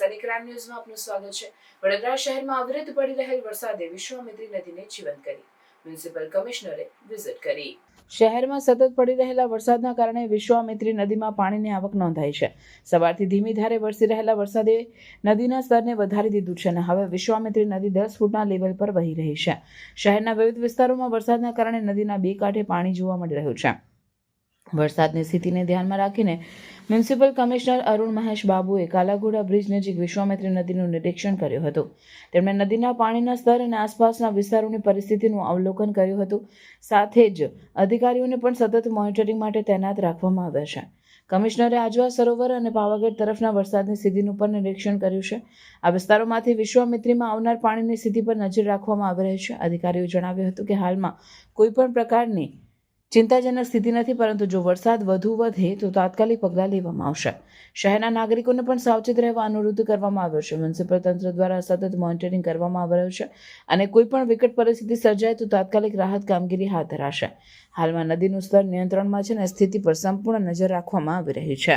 Sunny crime ન્યૂઝમાં આપનું સ્વાગત છે. વડોદરા શહેરમાં અવિરત પડી રહેલ વરસાદે વિશ્વામિત્રી નદીને જીવંત કરી. મ્યુનિસિપલ કમિશનરે વિઝિટ કરી. શહેરમાં સતત પડી રહેલા વરસાદના કારણે વિશ્વામિત્રી નદીમાં પાણીની આવક નોંધાઈ છે. સવારથી ધીમી ધારે વરસી રહેલા વરસાદે નદીના સ્તરને વધારી દીધું છે અને હવે વિશ્વામિત્રી નદી દસ ફૂટના લેવલ પર વહી રહી છે. શહેરના વિવિધ વિસ્તારોમાં વરસાદના કારણે નદીના બે કાંઠે પાણી જોવા મળી રહ્યું છે. વરસાદની સ્થિતિને ધ્યાનમાં રાખીને મ્યુનિસિપલ કમિશનર અરુણ મહેશ બાબુએ કાલાઘોડા બ્રિજ નજીક વિશ્વામિત્રી નદીનું નિરીક્ષણ કર્યું હતું. તેમણે નદીના પાણીના સ્તર અને આસપાસના વિસ્તારોની પરિસ્થિતિનું અવલોકન કર્યું હતું. સાથે જ અધિકારીઓને પણ સતત મોનિટરિંગ માટે તૈનાત રાખવામાં આવ્યા છે. કમિશનરે આજવા સરોવર અને પાવાગઢ તરફના વરસાદની સ્થિતિનું પણ નિરીક્ષણ કર્યું છે. આ વિસ્તારોમાંથી વિશ્વામિત્રીમાં આવનાર પાણીની સ્થિતિ પર નજર રાખવામાં આવી રહી છે. અધિકારીઓએ જણાવ્યું હતું કે હાલમાં કોઈપણ પ્રકારની ચિંતાજનક સ્થિતિ નથી, પરંતુ જો વરસાદ વધુ વધે તો તાત્કાલિક પગલાં લેવામાં આવશે. શહેરના નાગરિકોને પણ સાવચેત રહેવા અનુરોધ કરવામાં આવ્યો છે. મ્યુનિસિપલ તંત્ર દ્વારા સતત મોનિટરિંગ કરવામાં આવી રહ્યું છે અને કોઈ પણ વિકટ પરિસ્થિતિ સર્જાય તો તાત્કાલિક રાહત કામગીરી હાથ ધરાશે. હાલમાં નદીનું સ્તર નિયંત્રણમાં છે અને સ્થિતિ પર સંપૂર્ણ નજર રાખવામાં આવી રહી છે.